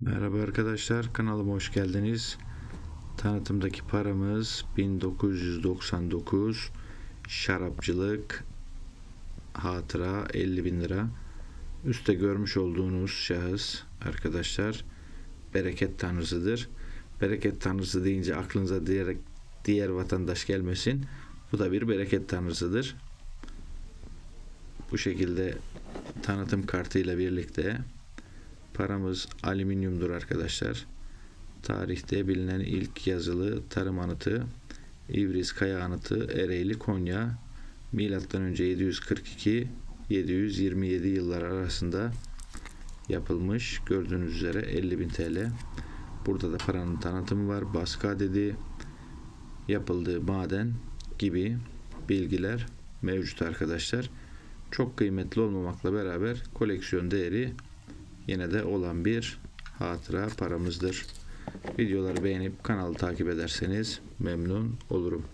Merhaba arkadaşlar kanalıma hoş geldiniz. Tanıtımdaki paramız 1999 şarapçılık hatıra 50 bin lira. Üste görmüş olduğunuz şahıs arkadaşlar bereket tanrısıdır. Bereket tanrısı deyince aklınıza diğer, diğer vatandaş gelmesin. Bu da bir bereket tanrısıdır. Bu şekilde tanıtım kartıyla birlikte Paramız alüminyumdur arkadaşlar. Tarihte bilinen ilk yazılı tarım anıtı İvriz Kaya Anıtı Ereğli Konya Milattan önce 742 727 yıllar arasında yapılmış. Gördüğünüz üzere 50.000 TL. Burada da paranın tanıtımı var. Baskı adedi, yapıldığı maden gibi bilgiler mevcut arkadaşlar. Çok kıymetli olmamakla beraber koleksiyon değeri yine de olan bir hatıra paramızdır. Videoları beğenip kanalı takip ederseniz memnun olurum.